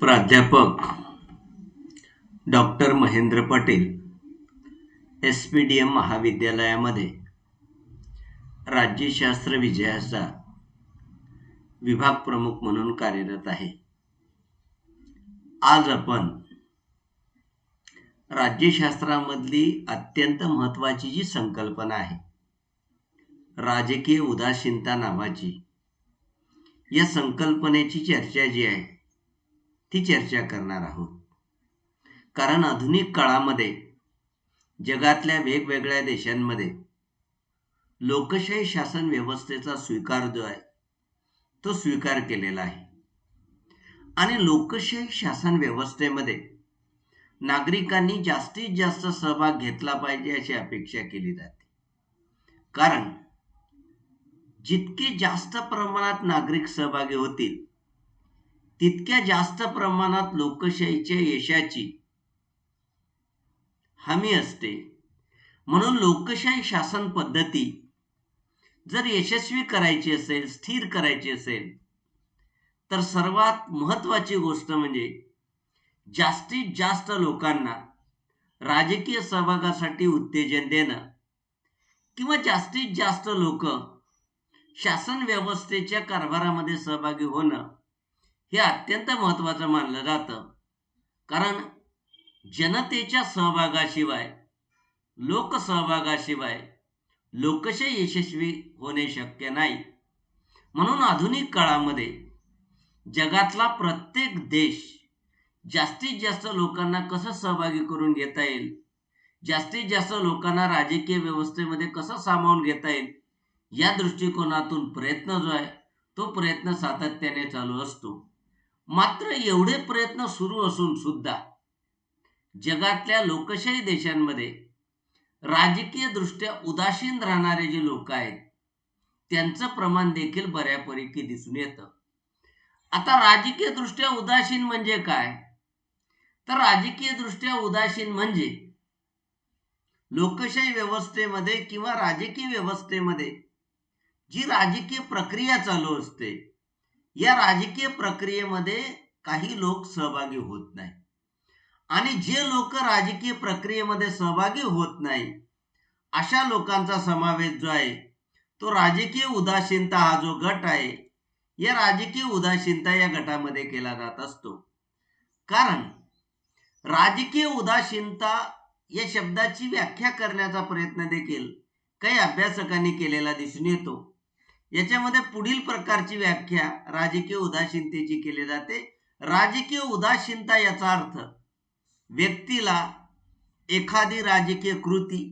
प्राध्यापक doctor Mahendra Patel S P D M महाविद्यालयामध्ये राज्यशास्त्र विजयाचा विभाग प्रमुख म्हणून कार्यरत आहे. आज आपण राज्यशास्त्रामधली अत्यंत महत्त्वाची जी संकल्पना आहे राजकीय उदासीनता नावाची या संकल्पनेची चर्चा जी आहे ती चर्चा करणार आहोत. कारण आधुनिक काळामध्ये जगातल्या वेगवेगळ्या देशांमध्ये लोकशाही शासन व्यवस्थेचा स्वीकार जो आहे तो स्वीकार केलेला आहे. आणि लोकशाही शासन व्यवस्थेमध्ये नागरिकांनी जास्तीत जास्त सहभाग घेतला पाहिजे अशी अपेक्षा केली जाते. कारण जितके जास्त प्रमाणात नागरिक सहभागी होतील तितक्या जास्त प्रमाणात लोकशाहीच्या यशाची हमी असते. म्हणून लोकशाही शासन पद्धती जर यशस्वी करायची असेल स्थिर करायची असेल तर सर्वात महत्वाची गोष्ट म्हणजे जास्तीत जास्त लोकांना राजकीय सहभागासाठी उत्तेजन देणं किंवा जास्तीत जास्त लोक शासन व्यवस्थेच्या कारभारामध्ये सहभागी होणं हे अत्यंत महत्त्वाचं मानलं जातं. कारण जनतेच्या सहभागाशिवाय लोकसहभागाशिवाय लोकशाही यशस्वी होणे शक्य नाही. म्हणून आधुनिक काळामध्ये जगातला प्रत्येक देश जास्तीत जास्त लोकांना कसं सहभागी करून घेता येईल? जास्तीत जास्त लोकांना राजकीय व्यवस्थेमध्ये कसं सामावून घेता येईल? या दृष्टिकोनातून प्रयत्न जो आहे तो प्रयत्न सातत्याने चालू असतो. मात्र एवढे प्रयत्न सुरू असून सुद्धा जगातल्या लोकशाही देशांमध्ये राजकीय दृष्ट्या उदासीन राहणारे जे लोक आहेत त्यांचं प्रमाण देखील बऱ्यापैकी दिसून येतं. आता राजकीय दृष्ट्या उदासीन म्हणजे काय? तर राजकीय दृष्ट्या उदासीन म्हणजे लोकशाही व्यवस्थेमध्ये किंवा राजकीय व्यवस्थेमध्ये जी राजकीय प्रक्रिया चालू असते या राजकीय प्रक्रियेमध्ये काही लोक सहभागी होत नाही. आणि जे लोक राजकीय प्रक्रियेमध्ये सहभागी होत नाही अशा लोकांचा समावेश जो आहे तो राजकीय उदासीनता हा जो गट आहे या राजकीय उदासीनता या गटामध्ये केला जात असतो. कारण राजकीय उदासीनता या शब्दाची व्याख्या करण्याचा प्रयत्न देखील काही अभ्यासकांनी केलेला दिसून येतो. याच्यामध्ये पुढील प्रकारची व्याख्या राजकीय उदासीनतेची केली जाते. राजकीय उदासीनता याचा अर्थ व्यक्तीला एखादी राजकीय कृती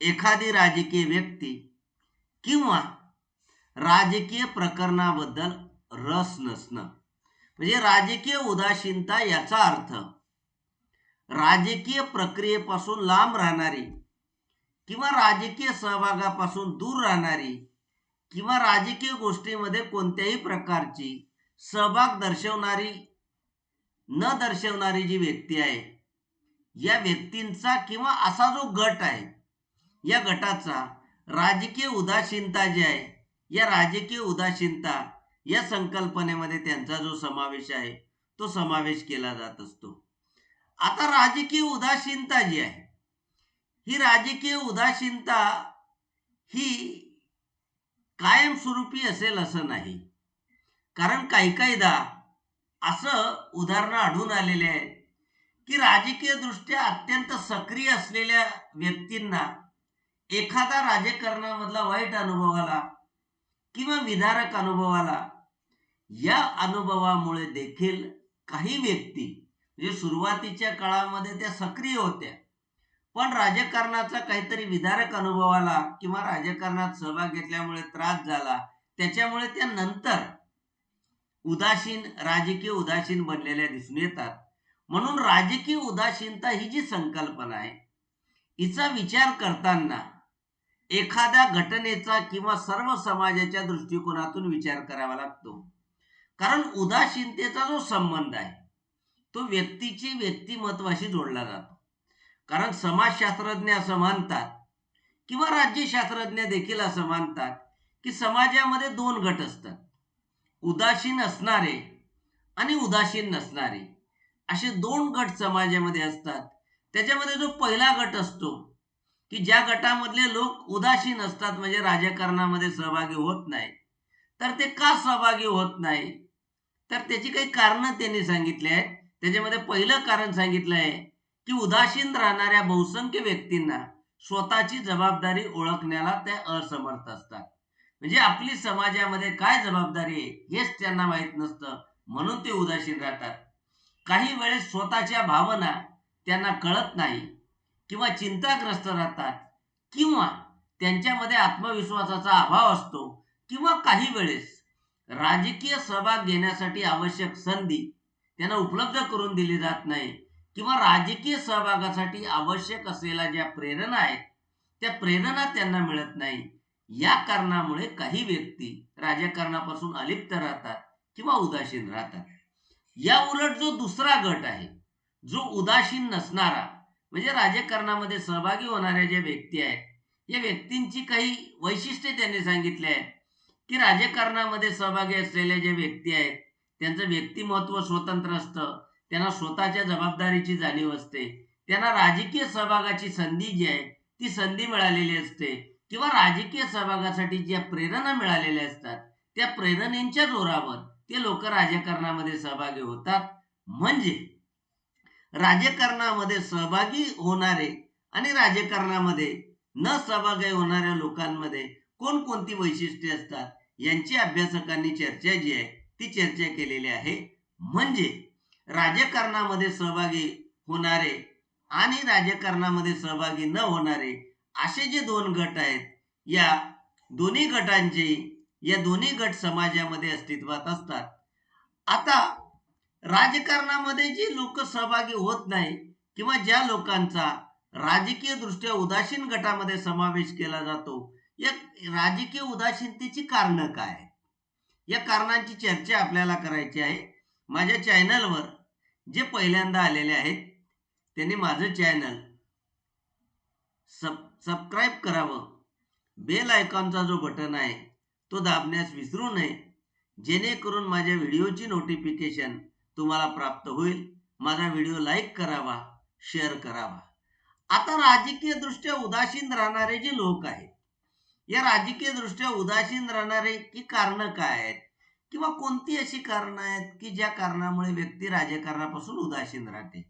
एखादी राजकीय व्यक्ती किंवा राजकीय प्रकरणाबद्दल रस नसणं. म्हणजे राजकीय उदासीनता याचा अर्थ राजकीय प्रक्रियेपासून लांब राहणारी किंवा राजकीय सहभागापासून दूर राहणारी किंवा राजकीय गोष्टीमध्ये कोणत्याही प्रकारची सहभाग दर्शवणारी न दर्शवणारी जी व्यक्ती आहे या व्यक्तींचा किंवा असा जो गट आहे या गटाचा राजकीय उदासीनता जी आहे या राजकीय उदासीनता या संकल्पनेमध्ये त्यांचा जो समावेश आहे तो समावेश केला जात असतो. आता राजकीय उदासीनता जी आहे ही राजकीय उदासीनता ही कायमस्वरूपी असेल असं नाही. कारण काही काहीदा असं उदाहरणं आढळून आलेले आहेत की राजकीय दृष्ट्या अत्यंत सक्रिय असलेल्या व्यक्तींना एखादा राजकारणामधला वाईट अनुभव आला किंवा विधारक अनुभव आला या अनुभवामुळे देखील काही व्यक्ती म्हणजे सुरुवातीच्या काळामध्ये त्या सक्रिय होत्या. पण राजकारणाचा काहीतरी विदारक अनुभव आला किंवा राजकारणात सहभाग घेतल्यामुळे त्रास झाला त्याच्यामुळे त्या नंतर उदासीन राजकीय उदासीन बनलेल्या दिसून येतात. म्हणून राजकीय उदासीनता ही जी संकल्पना आहे हिचा विचार करताना एखाद्या घटनेचा किंवा सर्व समाजाच्या दृष्टिकोनातून विचार करावा लागतो. कारण उदासीनतेचा जो संबंध आहे तो व्यक्तीची व्यक्तिमत्वाशी जोडला जातो. कारण समाजशास्त्रज्ञ असं मानतात किंवा राज्यशास्त्रज्ञ देखील असं मानतात की समाजामध्ये दोन गट असतात. उदासीन असणारे आणि उदासीन नसणारे. असे दोन गट समाजामध्ये असतात. त्याच्यामध्ये जो पहिला गट असतो की ज्या गटामधले लोक उदासीन असतात म्हणजे राजकारणामध्ये सहभागी होत नाही तर ते का सहभागी होत नाही? तर त्याची काही कारणं त्यांनी सांगितली आहेत. त्याच्यामध्ये पहिलं कारण सांगितलं आहे की उदासीन राहणाऱ्या बहुसंख्य व्यक्तींना स्वतःची जबाबदारी ओळखण्याला ते असमर्थ असतात. म्हणजे आपली समाजामध्ये काय जबाबदारी आहे हेच त्यांना माहीत नसतं म्हणून ते उदासीन राहतात. काही वेळेस स्वतःच्या भावना त्यांना कळत नाही किंवा चिंताग्रस्त राहतात किंवा त्यांच्यामध्ये आत्मविश्वासाचा अभाव असतो किंवा काही वेळेस राजकीय सहभाग घेण्यासाठी आवश्यक संधी त्यांना उपलब्ध करून दिली जात नाही. किंवा राजकीय सहभागासाठी आवश्यक असलेल्या ज्या प्रेरणा आहेत त्या प्रेरणा त्यांना मिळत नाही. या कारणामुळे काही व्यक्ती राजकारणापासून अलिप्त राहतात किंवा उदासीन राहतात. या उलट जो दुसरा गट आहे जो उदासीन नसणारा म्हणजे राजकारणामध्ये सहभागी होणाऱ्या ज्या व्यक्ती आहेत या व्यक्तींची काही वैशिष्ट्ये त्यांनी सांगितली आहेत की राजकारणामध्ये सहभागी असलेल्या ज्या व्यक्ती आहेत त्यांचं व्यक्तिमत्व स्वतंत्र असतं त्यांना स्वतःच्या जबाबदारीची जाणीव असते. त्यांना राजकीय सहभागाची संधी जी आहे ती संधी मिळालेली असते. किंवा राजकीय सहभागासाठी ज्या प्रेरणा मिळालेल्या असतात त्या प्रेरणेच्या जोरावर ते लोक राजकारणामध्ये सहभागी होतात. म्हणजे राजकारणामध्ये सहभागी होणारे आणि राजकारणामध्ये न सहभागी होणाऱ्या लोकांमध्ये कोणकोणती वैशिष्ट्ये असतात यांची अभ्यासकांनी चर्चा जी आहे ती चर्चा केलेली आहे. म्हणजे राजकारणामध्ये सहभागी होणारे आणि राजकारणामध्ये सहभागी न होणारे असे जे दोन गट आहेत या दोन्ही गटांचे या दोन्ही गट समाजामध्ये अस्तित्वात असतात. आता राजकारणामध्ये जी लोक सहभागी होत नाही किंवा ज्या लोकांचा राजकीय दृष्ट्या उदासीन गटामध्ये समावेश केला जातो या राजकीय उदासीनतेची कारणं काय? या कारणांची चर्चा आपल्याला करायची आहे. माझ्या चॅनलवर जे पहिल्यांदा आलेले आहेत त्यांनी माझं चॅनल सब सबस्क्राईब करावं. बेल आयकॉनचा जो बटन आहे तो दाबण्यास विसरू नये. जेणेकरून माझ्या व्हिडिओची नोटिफिकेशन तुम्हाला प्राप्त होईल. माझा व्हिडिओ लाईक करावा शेअर करावा. आता राजकीय दृष्ट्या उदासीन राहणारे जे लोक आहेत या राजकीय दृष्ट्या उदासीन राहणारे की कारण काय आहेत? किंवा कोणती अशी कारणं आहेत की ज्या कारणामुळे व्यक्ती राजकारणापासून उदासीन राहते?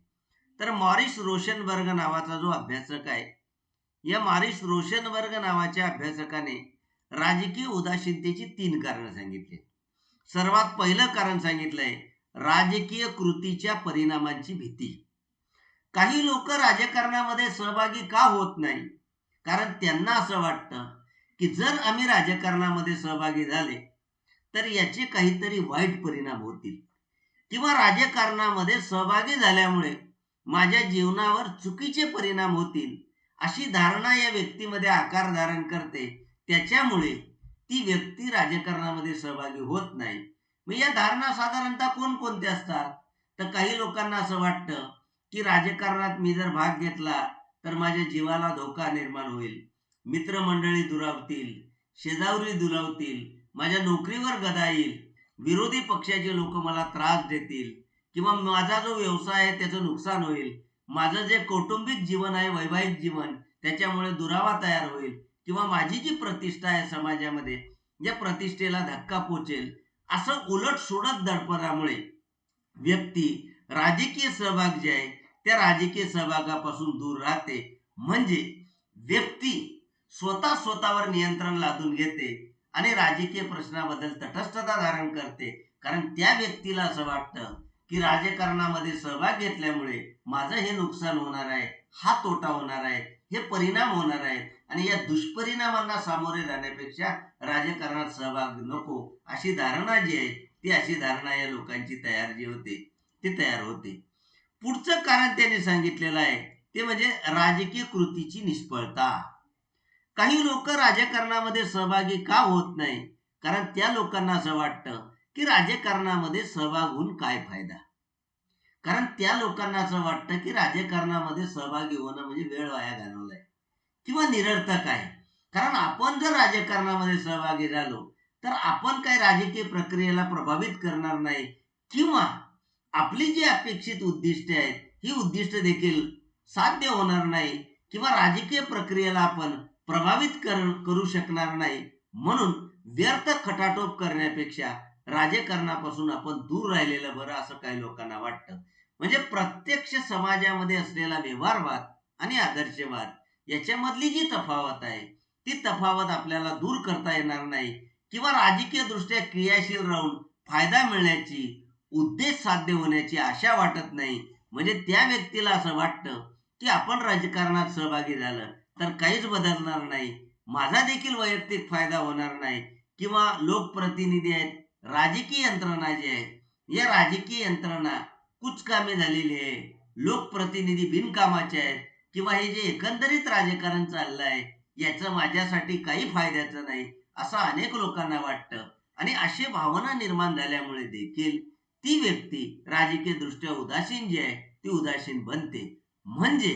तर मॉरिस रोशनबर्ग नावाचा जो अभ्यासक आहे या मॉरिस रोशनबर्ग नावाच्या अभ्यासकाने राजकीय उदासीनतेची तीन कारणं सांगितली सर्वात पहिलं कारण सांगितलंय राजकीय कृतीच्या परिणामांची भीती. काही लोक राजकारणामध्ये सहभागी का होत नाही? कारण त्यांना असं वाटतं की जर आम्ही राजकारणामध्ये सहभागी झाले तर याचे काहीतरी वाईट परिणाम होतील. किंवा राजकारणामध्ये सहभागी झाल्यामुळे माझ्या जीवनावर चुकीचे परिणाम होतील अशी धारणा या व्यक्तीमध्ये आकार धारण करते. त्याच्यामुळे ती व्यक्ती राजकारणामध्ये सहभागी होत नाही. मग या धारणा साधारणतः कोणकोणत्या असतात? तर काही लोकांना असं वाटतं की राजकारणात मी जर भाग घेतला तर माझ्या जीवाला धोका निर्माण होईल. मित्रमंडळी दुरावतील शेजावरी दुरावतील माझ्या नोकरीवर गदा येईल. विरोधी पक्षाचे लोक मला त्रास देतील. किंवा माझा जो व्यवसाय आहे त्याचं नुकसान होईल. माझं जे कौटुंबिक जीवन आहे वैवाहिक जीवन त्याच्यामुळे दुरावा तयार होईल. किंवा माझी जी प्रतिष्ठा आहे समाजामध्ये या प्रतिष्ठेला धक्का पोचेल. असं उलट सोडत दडपणामुळे व्यक्ती राजकीय सहभाग जे आहे त्या राजकीय सहभागापासून दूर राहते. म्हणजे व्यक्ती स्वतः स्वतःवर नियंत्रण लादून घेते. आणि राजकीय प्रश्नाबद्दल तटस्थता धारण करते. कारण त्या व्यक्तीला असं वाटतं की राजकारणामध्ये सहभाग घेतल्यामुळे माझं हे नुकसान होणार आहे हा तोटा होणार आहे हे परिणाम होणार आहेत आणि या दुष्परिणामांना सामोरे जाण्यापेक्षा राजकारणात सहभाग नको अशी धारणा जी आहे ती अशी धारणा या लोकांची तयार जी होते ती तयार होते. पुढचं कारण त्यांनी सांगितलेलं आहे ते म्हणजे राजकीय कृतीची निष्फळता. काही लोक राजकारणामध्ये सहभागी का होत नाही? कारण त्या लोकांना असं वाटतं की राजकारणामध्ये सहभाग होऊन काय फायदा? कारण त्या लोकांना असं वाटतं की राजकारणामध्ये सहभागी होणं म्हणजे वेळ वाया घालवलाय. किंवा निरर्थक आहे. कारण आपण जर राजकारणामध्ये सहभागी झालो तर आपण काही राजकीय प्रक्रियेला प्रभावित करणार नाही. किंवा आपली जी अपेक्षित उद्दिष्टे आहेत ही उद्दिष्ट देखील साध्य होणार नाही. किंवा राजकीय प्रक्रियेला आपण प्रभावित कर करू शकणार नाही. म्हणून व्यर्थ खटाटोप करण्यापेक्षा राजकारणापासून आपण दूर राहिलेलं बरं असं काही लोकांना वाटतं. म्हणजे प्रत्यक्ष समाजामध्ये असलेला व्यवहारवाद आणि आदर्शवाद याच्यामधली जी तफावत आहे ती तफावत आपल्याला दूर करता येणार नाही किंवा राजकीय दृष्ट्या क्रियाशील राहून फायदा मिळण्याची उद्देश साध्य होण्याची आशा वाटत नाही. म्हणजे त्या व्यक्तीला असं वाटतं की आपण राजकारणात सहभागी झालं तर काहीच बदलणार नाही. माझा देखील वैयक्तिक फायदा होणार नाही. किंवा लोकप्रतिनिधी आहेत राजकीय यंत्रणा जी आहे या राजकीय यंत्रणा कुचकामी झालेली आहे. लोकप्रतिनिधी बिनकामाचे आहेत किंवा हे जे एकंदरीत राजकारण चाललं आहे याचं माझ्यासाठी काही फायद्याचं नाही असं अनेक लोकांना वाटतं. आणि अशी भावना निर्माण झाल्यामुळे देखील ती व्यक्ती राजकीय दृष्ट्या उदासीन जी आहे ती उदासीन बनते. म्हणजे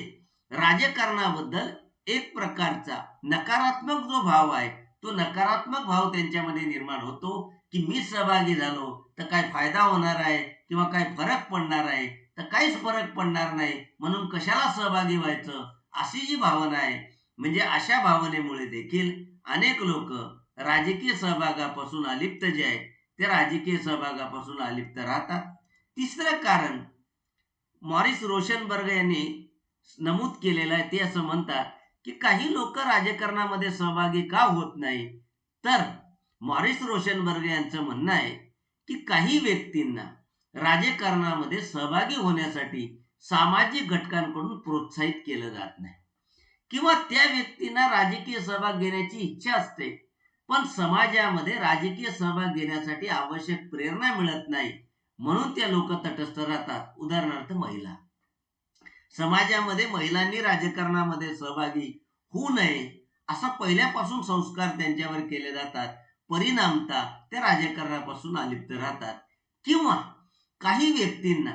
राजकारणाबद्दल एक प्रकारचा नकारात्मक जो भाव आहे तो नकारात्मक भाव त्यांच्यामध्ये निर्माण होतो की मी सहभागी झालो तर काय फायदा होणार आहे किंवा काय फरक पडणार आहे तर काहीच फरक पडणार नाही म्हणून कशाला सहभागी व्हायचं? अशी जी भावना आहे म्हणजे अशा भावनेमुळे देखील अनेक लोक राजकीय सहभागापासून अलिप्त जे आहे ते राजकीय सहभागापासून अलिप्त राहतात. तिसरं कारण मॉरिस रोशनबर्ग यांनी नमूद केलेलं आहे ते असं म्हणतात की काही लोक राजकारणामध्ये सहभागी का होत नाही? तर मॉरिस रोशनबर्ग यांचं म्हणणं आहे की काही व्यक्तींना राजकारणामध्ये सहभागी होण्यासाठी सामाजिक घटकांकडून प्रोत्साहित केलं जात नाही. किंवा त्या व्यक्तींना राजकीय सहभाग घेण्याची इच्छा असते पण समाजामध्ये राजकीय सहभाग घेण्यासाठी आवश्यक प्रेरणा मिळत नाही म्हणून त्या लोक तटस्थ राहतात. उदाहरणार्थ महिला. समाजामध्ये महिलांनी राजकारणामध्ये सहभागी होऊ नये असा पहिल्यापासून संस्कार त्यांच्यावर केले जातात. परिणामता ते राजकारणापासून अलिप्त राहतात. किंवा काही व्यक्तींना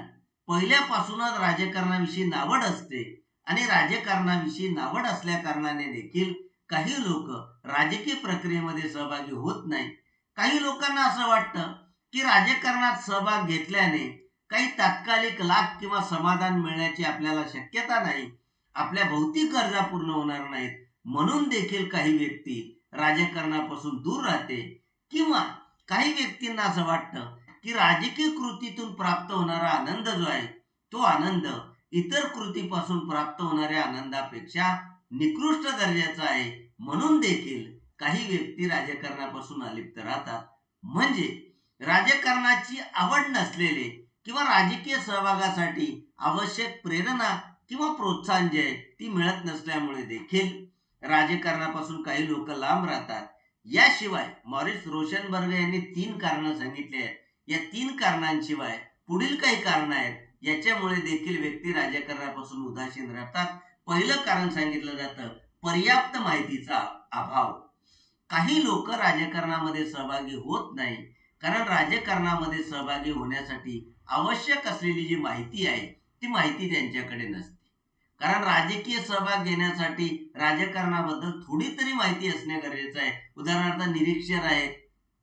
पहिल्यापासूनच राजकारणाविषयी नावड असते आणि राजकारणाविषयी नावड असल्या कारणाने देखील काही लोक राजकीय प्रक्रियेमध्ये सहभागी होत नाही काही लोकांना असं वाटतं की राजकारणात सहभाग घेतल्याने काही तात्कालिक लाभ किंवा समाधान मिळण्याची आपल्याला शक्यता नाही आपल्या भौतिक गरजा पूर्ण होणार नाहीत. म्हणून देखील काही व्यक्ती राजकारणापासून दूर राहते किंवा काही व्यक्तींना असं वाटतं की राजकीय कृतीतून प्राप्त होणारा आनंद जो आहे तो आनंद इतर कृतीपासून प्राप्त होणाऱ्या आनंदापेक्षा निकृष्ट दर्जाचा आहे. म्हणून देखील काही व्यक्ती राजकारणापासून अलिप्त राहतात. म्हणजे राजकारणाची आवड नसलेले किंवा राजकीय सहभागासाठी आवश्यक प्रेरणा किंवा प्रोत्साहन जे आहे ती मिळत नसल्यामुळे देखील राजकारणापासून काही लोक लांब राहतात. याशिवाय मॉरिस रोशनबर्ग यांनी तीन कारण सांगितली आहेत. या तीन कारणांशिवाय पुढील काही कारणं आहेत याच्यामुळे देखील व्यक्ती राजकारणापासून उदासीन राहतात. पहिलं कारण सांगितलं जातं पर्याप्त माहितीचा अभाव. काही लोक राजकारणामध्ये सहभागी होत नाही कारण राजकारणामध्ये सहभागी होण्यासाठी आवश्यक असलेली जी माहिती आहे ती माहिती त्यांच्याकडे नसते. कारण राजकीय सहभाग घेण्यासाठी राजकारणाबद्दल थोडी तरी माहिती असणे गरजेचं आहे. उदाहरणार्थ निरीक्षर आहेत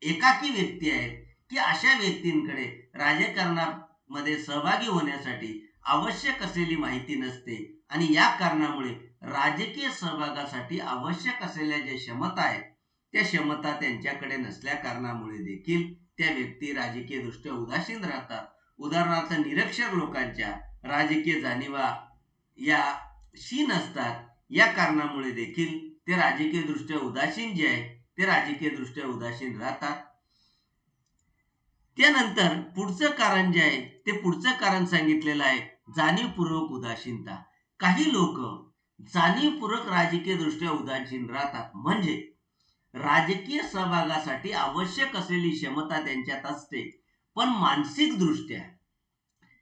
एकाकी व्यक्ती आहेत की अशा व्यक्तींकडे राजकारणामध्ये सहभागी होण्यासाठी आवश्यक असलेली माहिती नसते. आणि या कारणामुळे राजकीय सहभागासाठी आवश्यक असलेल्या ज्या क्षमता आहेत त्या क्षमता त्यांच्याकडे नसल्या कारणामुळे देखील त्या व्यक्ती राजकीय दृष्ट्या उदासीन राहतात. उदाहरणार्थ निरक्षर लोकांच्या राजकीय जाणीवा या शीन असतात. या कारणामुळे देखील ते राजकीय दृष्ट्या उदासीन जे आहे ते राजकीय दृष्ट्या उदासीन राहतात. त्यानंतर पुढचं कारण जे आहे ते पुढचं कारण सांगितलेलं आहे जाणीवपूर्वक उदासीनता. काही लोक जाणीवपूर्वक राजकीय दृष्ट्या उदासीन राहतात. म्हणजे राजकीय सहभागासाठी आवश्यक असलेली क्षमता त्यांच्यात असते. पण मानसिक दृष्ट्या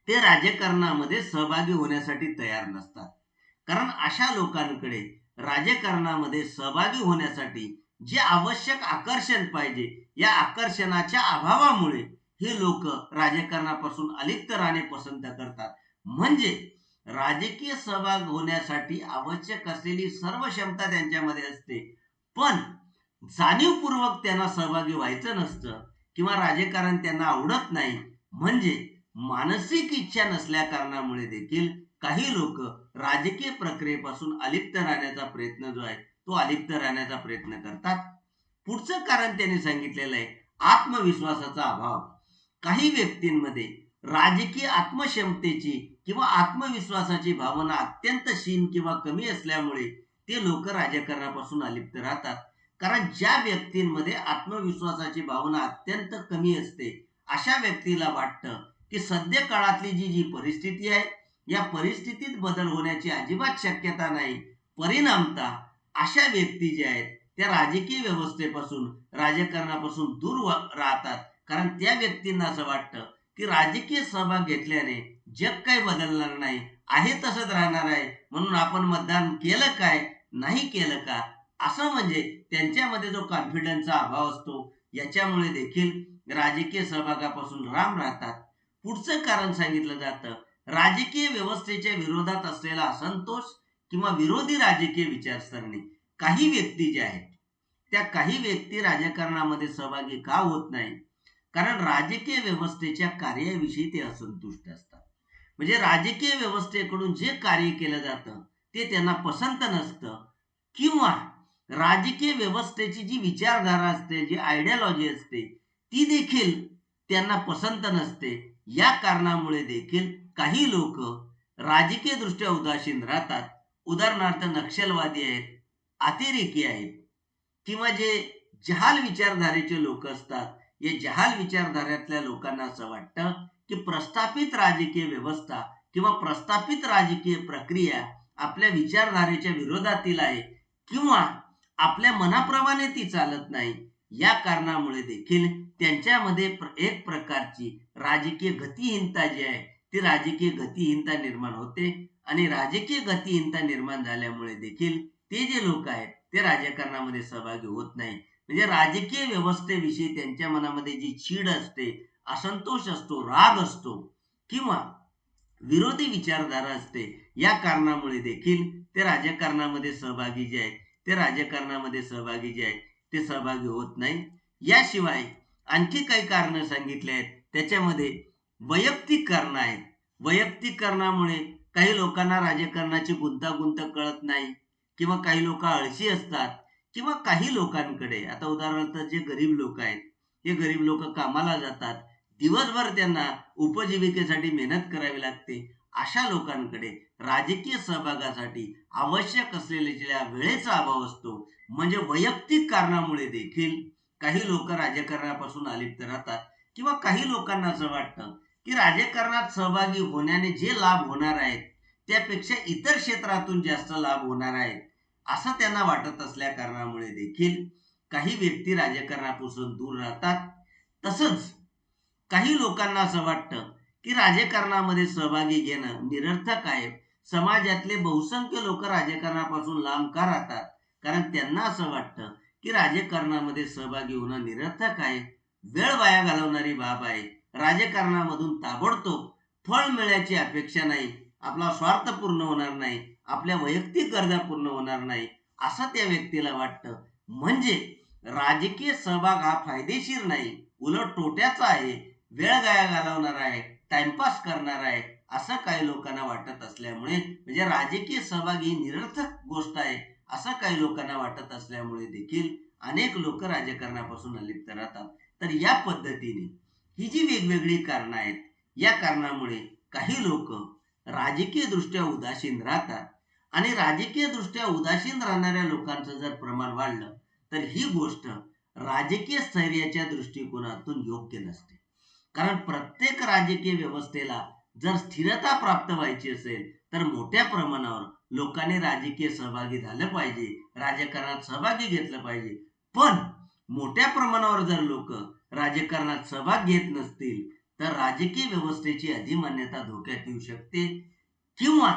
ते राजकारणामध्ये सहभागी होण्यासाठी तयार नसतात. कारण अशा लोकांकडे राजकारणामध्ये सहभागी होण्यासाठी जे आवश्यक आकर्षण पाहिजे या आकर्षणाच्या अभावामुळे हे लोक राजकारणापासून अलिप्त राहणे पसंत करतात. म्हणजे राजकीय सहभाग होण्यासाठी आवश्यक असलेली सर्व क्षमता त्यांच्यामध्ये असते. पण जाणीवपूर्वक त्यांना सहभागी व्हायचं नसतं किंवा राजकारण त्यांना आवडत नाही. म्हणजे मानसिक इच्छा नसल्या कारणामुळे देखील काही लोक राजकीय प्रक्रियेपासून अलिप्त राहण्याचा प्रयत्न जो आहे तो अलिप्त राहण्याचा प्रयत्न करतात. पुढचं कारण त्यांनी सांगितलेलं आहे आत्मविश्वासाचा अभाव. काही व्यक्तींमध्ये राजकीय आत्मक्षमतेची किंवा आत्मविश्वासाची भावना अत्यंत क्षीण किंवा कमी असल्यामुळे ते लोक राजकारणापासून अलिप्त राहतात. कारण ज्या व्यक्तींमध्ये आत्मविश्वासाची भावना अत्यंत कमी असते अशा व्यक्तीला वाटतं की सध्या काळातली जी जी परिस्थिती आहे या परिस्थितीत बदल होण्याची अजिबात शक्यता नाही. परिणामता अशा व्यक्ती ज्या आहेत त्या राजकीय व्यवस्थेपासून राजकारणापासून दूर राहतात. कारण त्या व्यक्तींना असं वाटतं की राजकीय सहभाग घेतल्याने जग काही बदलणार नाही आहे तसंच राहणार आहे. म्हणून आपण मतदान केलं काय नाही केलं का असं म्हणजे त्यांच्यामध्ये जो कॉन्फिडन्सचा अभाव असतो याच्यामुळे देखील राजकीय सहभागापासून राम राहतात. पुढचं कारण सांगितलं जातं राजकीय व्यवस्थेच्या विरोधात असलेला असंतोष किंवा विरोधी राजकीय विचारसरणी काही व्यक्ती ज्या आहेत त्या काही व्यक्ती राजकारणामध्ये सहभागी का होत नाही कारण राजकीय व्यवस्थेच्या कार्याविषयी ते असंतुष्ट असतात. म्हणजे राजकीय व्यवस्थेकडून जे कार्य केलं जातं ते त्यांना पसंत नसतं किंवा राजकीय व्यवस्थेची जी विचारधारा असते जी आयडियॉलॉजी असते ती देखील त्यांना पसंत नसते. या कारणामुळे देखील काही लोक राजकीय दृष्ट्या उदासीन राहतात. उदाहरणार्थ नक्षलवादी आहेत अतिरेकी आहेत किंवा जे जहाल विचारधारेचे लोक असतात. या जहाल विचारधाऱ्यातल्या लोकांना असं वाटतं की प्रस्थापित राजकीय व्यवस्था किंवा प्रस्थापित राजकीय प्रक्रिया आपल्या विचारधारेच्या विरोधातील आहे किंवा आपल्या मनाप्रमाणे ती चालत नाही. या कारणामुळे देखील त्यांच्यामध्ये एक प्रकारची राजकीय गतिहीनता जी आहे ती राजकीय गतिहीनता निर्माण होते. आणि राजकीय गतिहीनता निर्माण झाल्यामुळे देखील ते जे लोक आहेत ते राजकारणामध्ये सहभागी होत नाही. म्हणजे राजकीय व्यवस्थेविषयी त्यांच्या मनामध्ये जी चीड असते असंतोष असतो राग असतो किंवा विरोधी विचारधारा असते या कारणामुळे देखील ते राजकारणामध्ये सहभागी जे आहेत ते राजकारणामध्ये सहभागी जे आहेत ते सहभागी होत नाही. याशिवाय आणखी काही कारणं सांगितले आहेत. त्याच्यामध्ये वैयक्तिक कारणं आहेत. वैयक्तिक कारणामुळे काही लोकांना राजकारणाची गुंतागुंत कळत नाही किंवा काही लोक आळशी असतात किंवा काही लोकांकडे आता उदाहरणार्थ जे गरीब लोक आहेत हे गरीब लोक कामाला जातात. दिवसभर त्यांना उपजीविकेसाठी मेहनत करावी लागते. अशा लोकांकडे राजकीय सहभागासाठी आवश्यक असलेल्या वेळेचा अभाव असतो. म्हणजे वैयक्तिक कारणामुळे देखील काही लोक राजकारणापासून अलिप्त राहतात किंवा काही लोकांना असं वाटतं की राजकारणात सहभागी होण्याने जे लाभ होणार आहेत त्यापेक्षा इतर क्षेत्रातून जास्त लाभ होणार आहेत असं त्यांना वाटत असल्या कारणामुळे देखील काही व्यक्ती राजकारणापासून दूर राहतात. तसंच काही लोकांना असं वाटतं की राजकारणामध्ये सहभागी घेणं निरर्थक आहे. समाजातले बहुसंख्य लोक राजकारणापासून लांब का राहतात? कारण त्यांना असं वाटतं की राजकारणामध्ये सहभागी होणं निरर्थक आहे. वेळ वाया घालवणारी बाब आहे. राजकारणामधून ताबडतोब फळ मिळायची अपेक्षा नाही. आपला स्वार्थ पूर्ण होणार नाही. आपल्या वैयक्तिक गरजा पूर्ण होणार नाही. असं त्या व्यक्तीला वाटतं. म्हणजे राजकीय सहभाग हा फायदेशीर नाही. उलट तोट्याचा आहे. वेळ गाया घालवणार आहे. टाइमपास करणार आहे असं काही लोकांना वाटत असल्यामुळे म्हणजे राजकीय सहभाग ही निरर्थक गोष्ट आहे असं काही लोकांना वाटत असल्यामुळे देखील अनेक लोक राजकारणापासून अलिप्त राहतात. तर या पद्धतीने ही जी वेगवेगळी कारणं आहेत या कारणामुळे काही लोक राजकीय दृष्ट्या उदासीन राहतात आणि राजकीय दृष्ट्या उदासीन राहणाऱ्या लोकांचं जर प्रमाण वाढलं तर ही गोष्ट राजकीय स्थैर्याच्या दृष्टिकोनातून योग्य नसते. कारण प्रत्येक राजकीय व्यवस्थेला जर स्थिरता प्राप्त व्हायची असेल तर मोठ्या प्रमाणावर लोकांनी राजकीय सहभागी झालं पाहिजे राजकारणात सहभागी घेतलं पाहिजे. पण मोठ्या प्रमाणावर जर लोक राजकारणात सहभाग घेत नसतील तर राजकीय व्यवस्थेची अधिमान्यता धोक्यात येऊ शकते. किंवा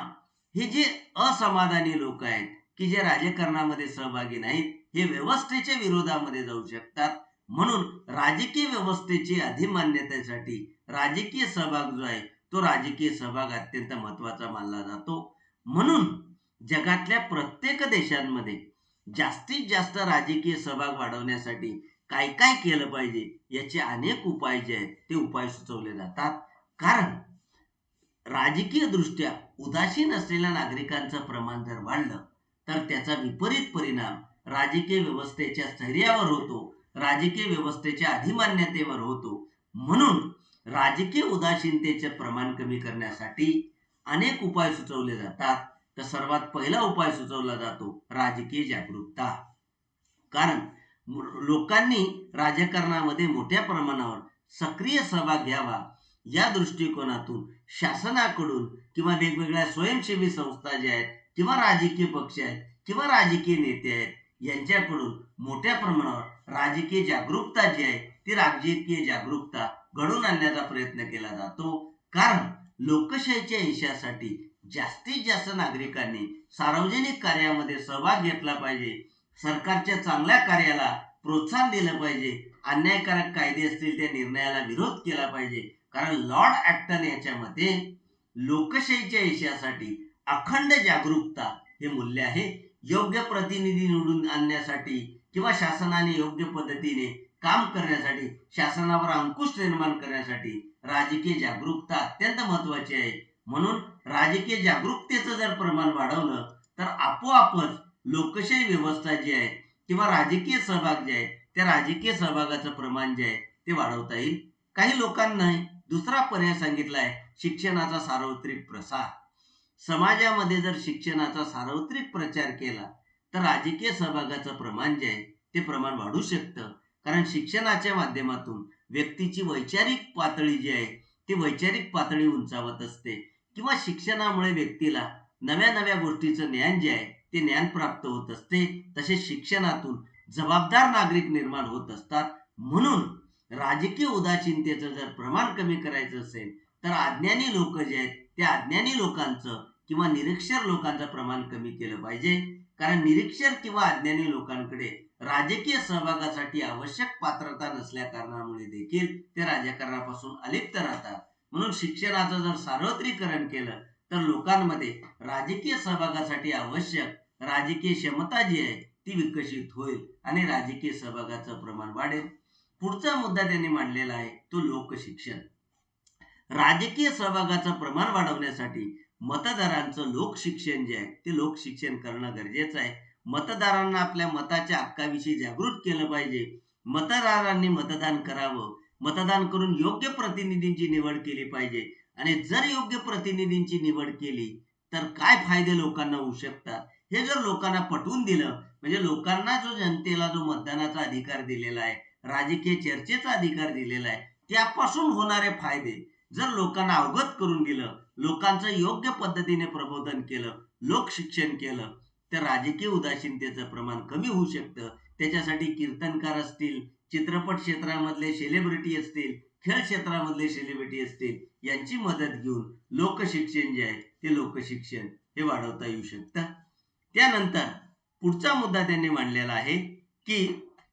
हे जे असमाधानी लोक आहेत की जे राजकारणामध्ये सहभागी नाहीत हे व्यवस्थेच्या विरोधामध्ये जाऊ शकतात. म्हणून राजकीय व्यवस्थेची अधिमान्यतेसाठी राजकीय सहभाग जो आहे तो राजकीय सहभाग अत्यंत महत्त्वाचा मानला जातो. म्हणून जगातल्या प्रत्येक देशांमध्ये जास्तीत जास्त राजकीय सहभाग वाढवण्यासाठी काय काय केलं पाहिजे याचे अनेक उपाय जे आहेत ते उपाय सुचवले जातात. कारण राजकीय दृष्ट्या उदासीन असलेल्या नागरिकांचं प्रमाण जर वाढलं तर त्याचा विपरीत परिणाम राजकीय व्यवस्थेच्या स्थैर्यावर होतो. राजकीय व्यवस्थेच्या अधिमान्यतेवर होतो. म्हणून राजकीय उदासीनतेचे प्रमाण कमी करण्यासाठी अनेक उपाय सुचवले जातात. तर सर्वात पहिला उपाय सुचवला जातो राजकीय जागरूकता. कारण लोकांनी राजकारणामध्ये मोठ्या प्रमाणावर सक्रिय सहभाग घ्यावा. या दृष्टिकोनातून शासनाकडून किंवा वेगवेगळ्या स्वयंसेवी संस्था ज्या आहेत किंवा राजकीय पक्ष आहेत किंवा राजकीय नेते आहेत यांच्याकडून मोठ्या प्रमाणावर राजकीय जागरूकता जी आहे ती राजकीय जागरूकता घडून आणण्याचा प्रयत्न केला जातो. कारण लोकशाहीच्या यशासाठी जास्तीत जास्त नागरिकांनी सार्वजनिक कार्यामध्ये सहभाग घेतला पाहिजे. सरकारच्या चांगल्या कार्याला प्रोत्साहन दिलं पाहिजे. अन्यायकारक कायदे असतील त्या निर्णयाला विरोध केला पाहिजे. कारण लॉर्ड ऍक्टन याच्यामध्ये लोकशाहीच्या यशासाठी अखंड जागरूकता हे मूल्य आहे. योग्य प्रतिनिधी निवडून आणण्यासाठी किंवा शासनाने योग्य पद्धतीने काम करण्यासाठी शासनावर अंकुश निर्माण करण्यासाठी राजकीय जागरूकता अत्यंत महत्वाची आहे. म्हणून राजकीय जागरूकतेचं जर प्रमाण वाढवलं तर आपोआपच लोकशाही व्यवस्था जी आहे किंवा राजकीय सहभाग जे आहे त्या राजकीय सहभागाचं प्रमाण जे आहे ते वाढवता येईल. काही लोकांनाही दुसरा पर्याय सांगितला आहे शिक्षणाचा सार्वत्रिक प्रसार. समाजामध्ये जर शिक्षणाचा सार्वत्रिक प्रचार केला तर राजकीय सहभागाचं प्रमाण जे आहे ते प्रमाण वाढू शकतं. कारण शिक्षणाच्या माध्यमातून व्यक्तीची वैचारिक पातळी जी आहे ती वैचारिक पातळी उंचावत असते. किंवा शिक्षणामुळे व्यक्तीला नव्या नव्या गोष्टीचं ज्ञान जे आहे ते ज्ञान प्राप्त होत असते. तसेच शिक्षणातून जबाबदार नागरिक निर्माण होत असतात. म्हणून राजकीय उदासीनतेचं जर प्रमाण कमी करायचं असेल तर अज्ञानी लोक जे आहेत त्या अज्ञानी लोकांचं किंवा निरीक्षर लोकांचं प्रमाण कमी केलं पाहिजे. कारण निरीक्षर किंवा अज्ञानी लोकांकडे राजकीय सहभागासाठी आवश्यक पात्रता नसल्या कारणामुळे देखील ते राजकारणापासून अलिप्त राहतात. म्हणून शिक्षणाचं जर सार्वत्रिकरण केलं तर लोकांमध्ये राजकीय सहभागासाठी आवश्यक राजकीय क्षमता जी आहे ती विकसित होईल आणि राजकीय सहभागाचं प्रमाण वाढेल. पुढचा मुद्दा त्यांनी मांडलेला आहे तो लोकशिक्षण. राजकीय सहभागाचं प्रमाण वाढवण्यासाठी मतदारांचं लोकशिक्षण जे आहे ते लोकशिक्षण करणं गरजेचं आहे. मतदारांना आपल्या मताच्या हक्काविषयी जागृत केलं पाहिजे. मतदारांनी मतदान करावं. मतदान करून योग्य प्रतिनिधींची निवड केली पाहिजे. आणि जर योग्य प्रतिनिधींची निवड केली तर काय फायदे लोकांना होऊ शकतात? हे जर लोकांना पटवून दिलं म्हणजे लोकांना जो जनतेला जो मतदानाचा अधिकार दिलेला आहे राजकीय चर्चेचा अधिकार दिलेला आहे त्यापासून होणारे फायदे जर लोकांना अवगत करून दिलं लोकांचं योग्य पद्धतीने प्रबोधन केलं लोकशिक्षण केलं तर राजकीय उदासीनतेचं प्रमाण कमी होऊ शकतं. त्याच्यासाठी कीर्तनकार असतील चित्रपट क्षेत्रामधले सेलिब्रिटी असतील खेळ क्षेत्रामधले सेलिब्रिटी असतील यांची मदत घेऊन लोकशिक्षण जे आहे ते लोकशिक्षण हे वाढवता येऊ शकतं. त्यानंतर पुढचा मुद्दा त्यांनी मांडलेला आहे की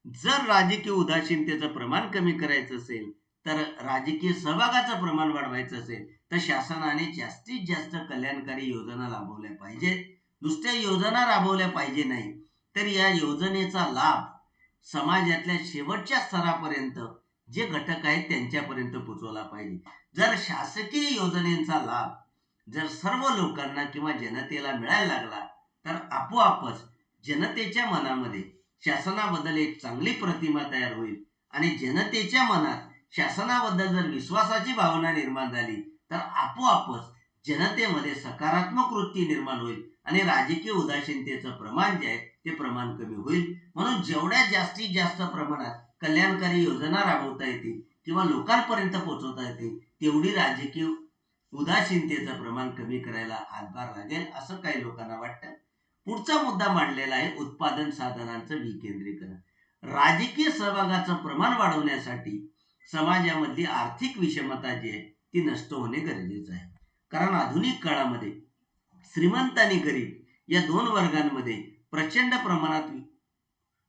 जर राजकीय उदासीनतेचं प्रमाण कमी करायचं असेल तर राजकीय सहभागाचं प्रमाण वाढवायचं असेल तर शासनाने जास्तीत जास्त कल्याणकारी योजना राबवल्या पाहिजेत. नुसत्या योजना राबवल्या पाहिजे नाही तर या योजनेचा लाभ समाजातल्या शेवटच्या स्तरापर्यंत जे घटक आहेत त्यांच्यापर्यंत पोचवला पाहिजे. जर शासकीय योजनेचा लाभ जर सर्व लोकांना किंवा जनतेला मिळायला लागला तर आपोआपच जनतेच्या मनामध्ये शासनाबद्दल एक चांगली प्रतिमा तयार होईल आणि जनतेच्या मनात शासनाबद्दल जर विश्वासाची भावना निर्माण झाली तर आपोआपच जनतेमध्ये सकारात्मक वृत्ती निर्माण होईल आणि राजकीय उदासीनतेचं प्रमाण जे आहे ते प्रमाण कमी होईल. म्हणून जेवढ्या जास्तीत जास्त प्रमाणात कल्याणकारी योजना राबवता येतील किंवा लोकांपर्यंत पोहोचवता येतील तेवढी राजकीय उदासीनतेचं प्रमाण कमी करायला हातभार लागेल असं काही लोकांना वाटतं. पुढचा मुद्दा मांडलेला आहे उत्पादन साधनांचं विकेंद्रीकरण. राजकीय सहभागाचं प्रमाण वाढवण्यासाठी समाजामधली आर्थिक विषमता जी आहे ती नष्ट होणे गरजेचं आहे. कारण आधुनिक काळामध्ये श्रीमंत आणि गरीब या दोन वर्गांमध्ये प्रचंड प्रमाणात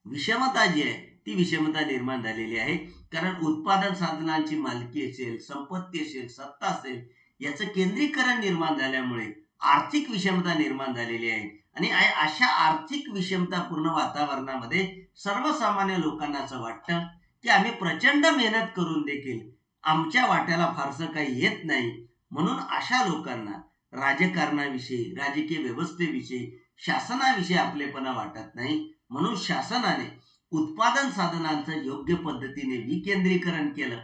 विषमता जी आहे ती विषमता निर्माण झालेली आहे. कारण उत्पादन साधनांची मालकी असेल संपत्ती असेल सत्ता असेल याचं केंद्रीकरण निर्माण झाल्यामुळे आर्थिक विषमता निर्माण झालेली आहे. आणि अशा आर्थिक विषमतापूर्ण वातावरणामध्ये सर्वसामान्य लोकांना असं वाटतं की आम्ही प्रचंड मेहनत करून देखील आमच्या वाट्याला फारसं काही येत नाही. म्हणून अशा लोकांना राजकारणाविषयी राजकीय व्यवस्थेविषयी शासनाविषयी आपलेपणा वाटत नाही. म्हणून शासनाने उत्पादन साधनांचं योग्य पद्धतीने विकेंद्रीकरण केलं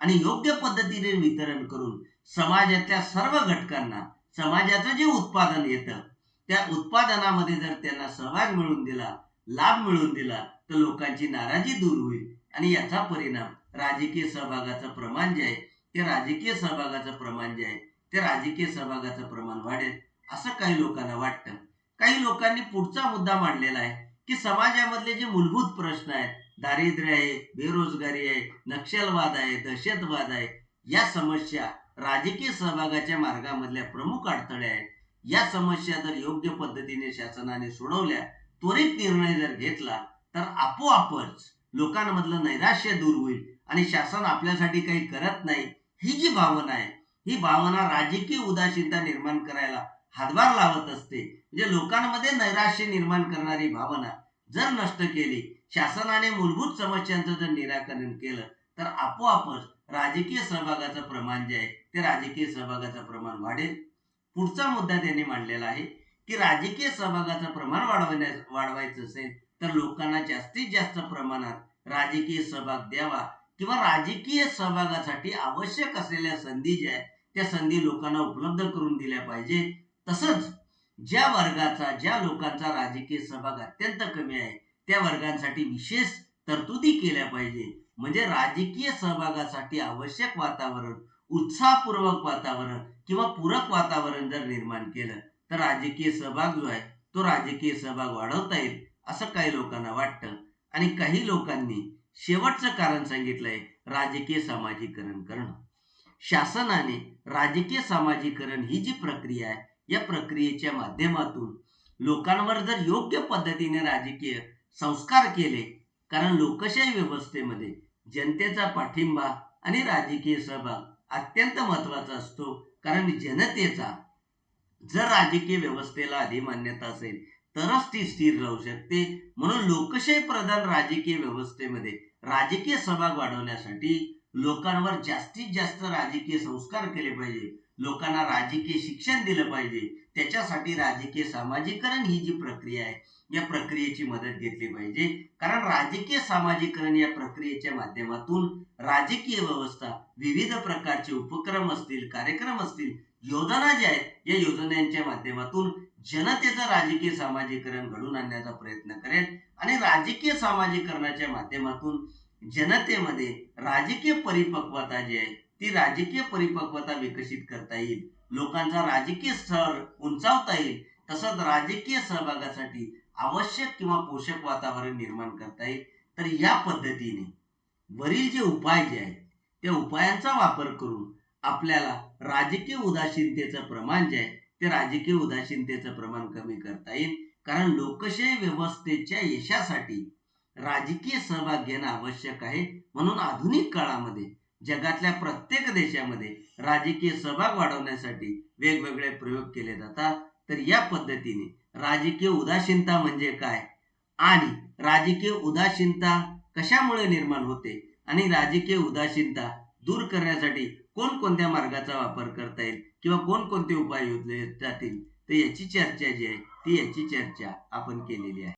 आणि योग्य पद्धतीने वितरण करून समाजातल्या सर्व घटकांना समाजाचं जे उत्पादन येतं त्या उत्पादनामध्ये जर त्यांना सहभाग मिळून दिला लाभ मिळवून दिला तर लोकांची नाराजी दूर होईल. आणि याचा परिणाम राजकीय सहभागाचं प्रमाण जे आहे ते राजकीय सहभागाचं प्रमाण जे आहे ते राजकीय सहभागाचं प्रमाण वाढेल असं काही लोकांना वाटतं. काही लोकांनी पुढचा मुद्दा मांडलेला आहे की समाजामधले जे मूलभूत प्रश्न आहेत दारिद्र्य आहे बेरोजगारी आहे नक्षलवाद आहे दहशतवाद आहे या समस्या राजकीय सहभागाच्या मार्गामधल्या प्रमुख अडथळे आहेत. या समस्या जर योग्य पद्धतीने शासनाने सोडवल्या त्वरित निर्णय जर घेतला तर आपोआपच लोकांमधलं नैराश्य दूर होईल आणि शासन आपल्यासाठी काही करत नाही ही जी भावना आहे ही भावना राजकीय उदासीनता निर्माण करायला हातभार लावत असते. म्हणजे लोकांमध्ये नैराश्य निर्माण करणारी भावना जर नष्ट केली शासनाने मूलभूत समस्यांचं जर निराकरण केलं तर आपोआपच राजकीय सहभागाचं प्रमाण जे आहे ते राजकीय सहभागाचं प्रमाण वाढेल. पुढचा मुद्दा त्यांनी मांडलेला आहे की राजकीय सहभागाचं प्रमाण वाढवण्यास वाढवायचं असेल तर लोकांना जास्तीत जास्त प्रमाणात राजकीय सहभाग द्यावा किंवा राजकीय सहभागासाठी आवश्यक असलेल्या संधी ज्या आहेत त्या संधी लोकांना उपलब्ध करून दिल्या पाहिजे. तसंच ज्या वर्गाचा ज्या लोकांचा राजकीय सहभाग अत्यंत कमी आहे त्या वर्गांसाठी विशेष तरतुदी केल्या पाहिजे. म्हणजे राजकीय सहभागासाठी आवश्यक वातावरण उत्साहपूर्वक वातावरण किंवा पूरक वातावरण जर निर्माण केलं तर राजकीय सहभाग जो आहे तो राजकीय सहभाग वाढवता येईल. असं काही लोकांना वाटतं. आणि काही लोकांनी शेवटचं कारण सांगितलंय राजकीय सामाजिकरण करणं. शासनाने राजकीय सामाजिकरण ही जी प्रक्रिया आहे या प्रक्रियेच्या माध्यमातून लोकांवर जर योग्य पद्धतीने राजकीय संस्कार केले कारण लोकशाही व्यवस्थेमध्ये जनतेचा पाठिंबा आणि राजकीय सहभाग अत्यंत महत्त्वाचा असतो कारण जनतेचा जर राजकीय व्यवस्थेला अधिमान्यता असेल तरच ती स्थिर राहू शकते. म्हणून लोकशाही प्रधान राजकीय व्यवस्थेमध्ये राजकीय सहभाग वाढवण्यासाठी लोकांवर जास्तीत जास्त राजकीय संस्कार केले पाहिजे. लोकांना राजकीय शिक्षण दिलं पाहिजे. त्याच्यासाठी राजकीय सामाजिकरण ही जी प्रक्रिया आहे या प्रक्रियेची मदत घेतली पाहिजे. कारण राजकीय सामाजिकरण या प्रक्रियेच्या माध्यमातून राजकीय व्यवस्था विविध प्रकारचे उपक्रम असतील कार्यक्रम असतील योजना ज्या आहेत या योजनांच्या माध्यमातून जनतेचं राजकीय सामाजिकरण घडून आणण्याचा प्रयत्न करेल आणि राजकीय सामाजिकरणाच्या माध्यमातून जनतेमध्ये राजकीय परिपक्वता जी आहे ती राजकीय परिपक्वता विकसित करता येईल. लोकांचा राजकीय स्तर उंचावता येईल. तसंच राजकीय सहभागासाठी आवश्यक किंवा पोषक वातावरण निर्माण करता येईल. तर या पद्धतीने वरील जे उपाय जे आहेत त्या उपायांचा वापर करून आपल्याला राजकीय उदासीनतेचं प्रमाण जे आहे ते राजकीय उदासीनतेचं प्रमाण कमी करता येईल. कारण लोकशाही व्यवस्थेच्या यशासाठी राजकीय सहभाग घेणं आवश्यक आहे. म्हणून आधुनिक काळामध्ये जगातल्या प्रत्येक देशामध्ये राजकीय सहभाग वाढवण्यासाठी वेगवेगळे प्रयोग केले जातात. तर या पद्धतीने राजकीय उदासीनता म्हणजे काय? आणि राजकीय उदासीनता कशामुळे निर्माण होते? आणि राजकीय उदासीनता दूर करण्यासाठी कोणकोणत्या मार्गाचा वापर करता येईल? किंवा कोणकोणते उपाय योजले जातील तर याची चर्चा जी आहे ती याची चर्चा आपण केलेली आहे.